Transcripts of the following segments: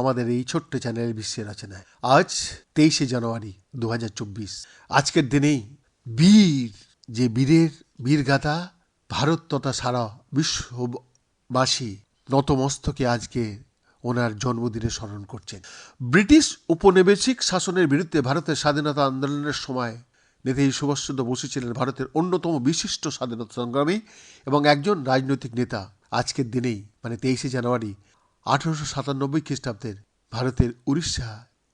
আমাদের এই ছোট্ট চ্যানেলের বিশ্বের রচনায় আজ তেইশে জানুয়ারি দু হাজার চব্বিশ আজকের দিনেই বীর যে বীরের বীরগাথা ভারত তথা সারা বিশ্ববাসী নতমস্তকে আজকে ওনার জন্মদিনে স্মরণ করছেন ব্রিটিশ উপনিবেশিক শাসনের বিরুদ্ধে ভারতের স্বাধীনতা আন্দোলনের সময় নেতাজি সুভাষচন্দ্র বসু ছিলেন ভারতের অন্যতম বিশিষ্ট স্বাধীনতা সংগ্রামী এবং একজন রাজনৈতিক নেতা। আজকের দিনেই মানে তেইশে জানুয়ারি, আঠারোশো সাতানব্বই খ্রিস্টাব্দের ভারতের উড়িষ্যা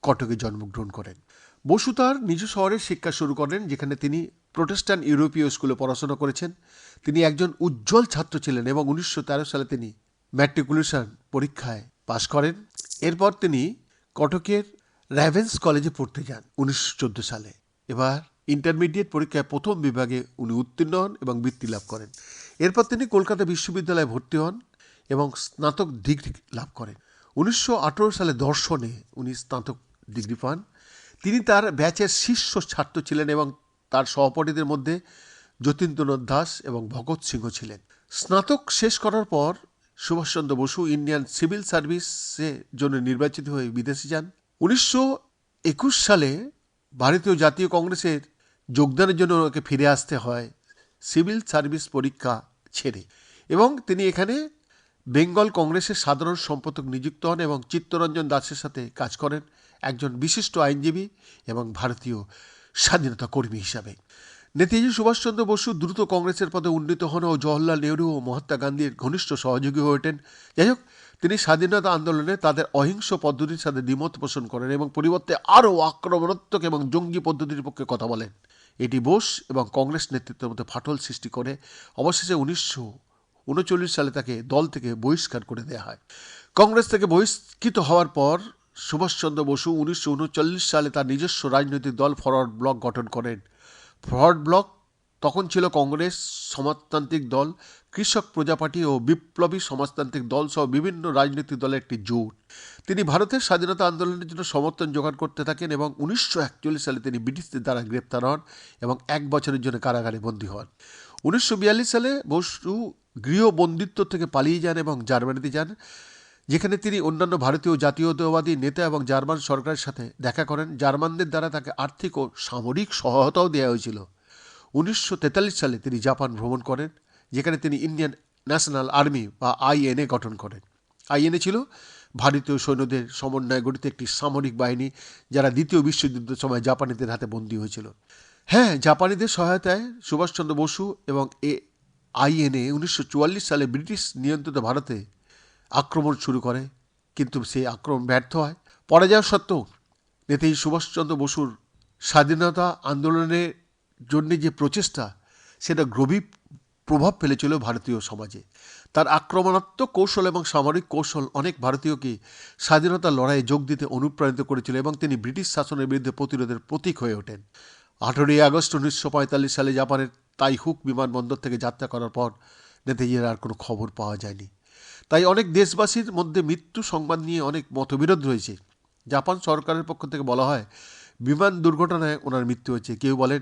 কটকে জন্মগ্রহণ করেন। বসু তার নিজ শহরে শিক্ষা শুরু করেন, যেখানে তিনি প্রোটেস্ট্যান্ট ইউরোপীয় স্কুলে পড়াশোনা করেছেন। তিনি একজন উজ্জ্বল ছাত্র ছিলেন এবং উনিশশো তেরো সালে তিনি ম্যাট্রিকুলেশন পরীক্ষায় পাশ করেন। এরপর তিনি কটকের র্যাভেন্স কলেজে পড়তে যান উনিশশো চোদ্দ সালে। এবার ইন্টারমিডিয়েট পরীক্ষায় প্রথম বিভাগে উনি উত্তীর্ণ হন এবং বৃত্তি লাভ করেন। এরপর তিনি কলকাতা বিশ্ববিদ্যালয়ে ভর্তি হন এবং স্নাতক ডিগ্রি লাভ করেন। উনিশশো আঠেরো সালে দর্শনে উনি স্নাতক ডিগ্রি পান। তিনি তার ব্যাচের শীর্ষ ছাত্র ছিলেন এবং তার সহপাঠীদের মধ্যে যতীন্দ্রনাথ দাস এবং ভগৎ সিংহ ছিলেন। স্নাতক শেষ করার পর সুভাষচন্দ্র বসু ইন্ডিয়ান সিভিল সার্ভিসের জন্য নির্বাচিত হয়ে বিদেশে যান। উনিশশো একুশ সালে ভারতীয় জাতীয় কংগ্রেসের যোগদানের জন্য ওনাকে ফিরে আসতে হয় সিভিল সার্ভিস পরীক্ষা ছেড়ে। এবং তিনি এখানে বেঙ্গল কংগ্রেসের সাধারণ সম্পাদক নিযুক্ত হন এবং চিত্তরঞ্জন দাসের সাথে কাজ করেন একজন বিশিষ্ট আইনজীবী এবং ভারতীয় স্বাধীনতা কর্মী হিসাবে। নেতাজি সুভাষচন্দ্র বসু দ্রুত কংগ্রেসের পদে উন্নীত হন ও জওহরলাল নেহরু ও মহাত্মা গান্ধীর ঘনিষ্ঠ সহযোগী হয়ে ওঠেন। যাই হোক, তিনি স্বাধীনতা আন্দোলনে তাদের অহিংস পদ্ধতির সাথে দ্বিমত পোষণ করেন এবং পরিবর্তে আরও আক্রমণাত্মক এবং জঙ্গি পদ্ধতির পক্ষে কথা বলেন। এটি বোস এবং কংগ্রেস নেতৃত্বের মধ্যে ফাটল সৃষ্টি করে, অবশেষে উনিশশো উনচল্লিশ সালে তাকে দল থেকে বহিষ্কার করে দেওয়া হয়। কংগ্রেস থেকে বহিষ্কৃত হওয়ার পর সুভাষচন্দ্র বসু উনিশশো উনচল্লিশ সালে তার নিজস্ব রাজনৈতিক দল ফরওয়ার্ড ব্লক গঠন করেন। ফরওয়ার্ড ব্লক তখন ছিল কংগ্রেস সমাজতান্ত্রিক দল, কৃষক প্রজা পার্টি ও বিপ্লবী সমাজতান্ত্রিক দল সহ বিভিন্ন রাজনৈতিক দলের একটি জোট। তিনি ভারতের স্বাধীনতা আন্দোলনের জন্য সমর্থন জোগাড় করতে থাকেন এবং উনিশশো একচল্লিশ সালে তিনি ব্রিটিশদের দ্বারা গ্রেপ্তার হন এবং এক বছরের জন্য কারাগারে বন্দী হন। উনিশশো বিয়াল্লিশ সালে বসু গৃহবন্দিত্ব থেকে পালিয়ে যান এবং জার্মানিতে যান, যেখানে তিনি অন্যান্য ভারতীয় জাতীয়তাবাদী নেতা এবং জার্মান সরকারের সাথে দেখা করেন। জার্মানদের দ্বারা তাকে আর্থিক ও সামরিক সহায়তাও দেওয়া হয়েছিল। উনিশশো তেতাল্লিশ সালে তিনি জাপান ভ্রমণ করেন, যেখানে তিনি ইন্ডিয়ান ন্যাশনাল আর্মি বা আইএনএ গঠন করেন। আইএনএ ছিল ভারতীয় সৈন্যদের সমন্বয়ে গঠিত একটি সামরিক বাহিনী, যারা দ্বিতীয় বিশ্বযুদ্ধের সময় জাপানিদের হাতে বন্দী হয়েছিল। হ্যাঁ জাপানিদের সহায়তায় সুভাষচন্দ্র বসু এবং এ আইএনএ উনিশশো চুয়াল্লিশ সালে ব্রিটিশ নিয়ন্ত্রিত ভারতে আক্রমণ শুরু করে, কিন্তু সেই আক্রমণ ব্যর্থ হয়। পরাজয় সত্ত্বেও নেতাজি সুভাষচন্দ্র বসুর স্বাধীনতা আন্দোলনের জন্য যে প্রচেষ্টা, সেটা গভীর প্রভাব ফেলেছিল ভারতীয় সমাজে। তার আক্রমণাত্মক কৌশল এবং সামরিক কৌশল অনেক ভারতীয়কে স্বাধীনতার লড়াইয়ে যোগ দিতে অনুপ্রাণিত করেছিল এবং তিনি ব্রিটিশ শাসনের বিরুদ্ধে প্রতিরোধের প্রতীক হয়ে ওঠেন। আঠেরোই আগস্ট উনিশশো পঁয়তাল্লিশ সালে জাপানের তাইহুক বিমানবন্দর থেকে যাত্রা করার পর নেতাজির আর কোনো খবর পাওয়া যায়নি। তাই অনেক দেশবাসীর মধ্যে মৃত্যু সংবাদ নিয়ে অনেক মতবিরোধ রয়েছে। জাপান সরকারের পক্ষ থেকে বলা হয়, বিমান দুর্ঘটনায় ওনার মৃত্যু হয়েছে। কেউ বলেন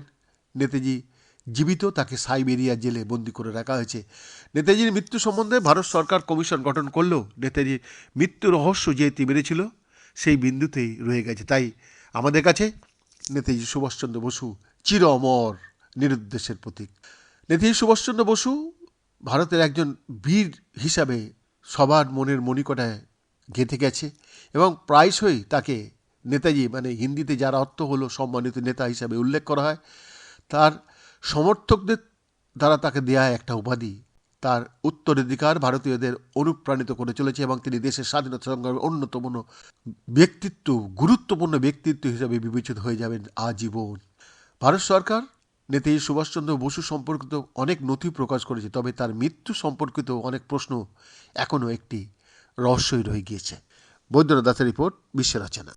নেতাজি জীবিত, তাকে সাইবেরিয়া জেলে বন্দি করে রাখা হয়েছে। নেতাজির মৃত্যু সম্বন্ধে ভারত সরকার কমিশন গঠন করলেও নেতাজির মৃত্যু রহস্য যে মেরেছিল, সেই বিন্দুতেই রয়ে গেছে। তাই আমাদের কাছে নেতাজি সুভাষচন্দ্র বসু চির অমর নিরুদ্দেশের প্রতীক। নেতাজি সুভাষচন্দ্র বসু ভারতের একজন বীর হিসাবে সবার মনের মণিকটায় গেঁথে গেছে এবং প্রায়শই তাকে নেতাজি মানে হিন্দিতে যার অর্থ হলো সম্মানিত নেতা হিসাবে উল্লেখ করা হয় তার সমর্থকদের দ্বারা তাকে দেয়া একটা উপাধি। তার উত্তরাধিকার ভারতীয়দের অনুপ্রাণিত করে চলেছে এবং তিনি দেশের স্বাধীনতা সংগ্রামের অন্যতম ব্যক্তিত্ব, গুরুত্বপূর্ণ ব্যক্তিত্ব হিসাবে বিবেচিত হয়ে যাবেন আজীবন। ভারত সরকার নেতাজি সুভাষচন্দ্র বসু সম্পর্কিত অনেক নথি প্রকাশ করেছে, তবে তার মৃত্যু সম্পর্কিত অনেক প্রশ্ন এখনও একটি রহস্যই রয়ে গিয়েছে। বৈদ্যনাথ দাসের রিপোর্ট বিশ্বের রচনা।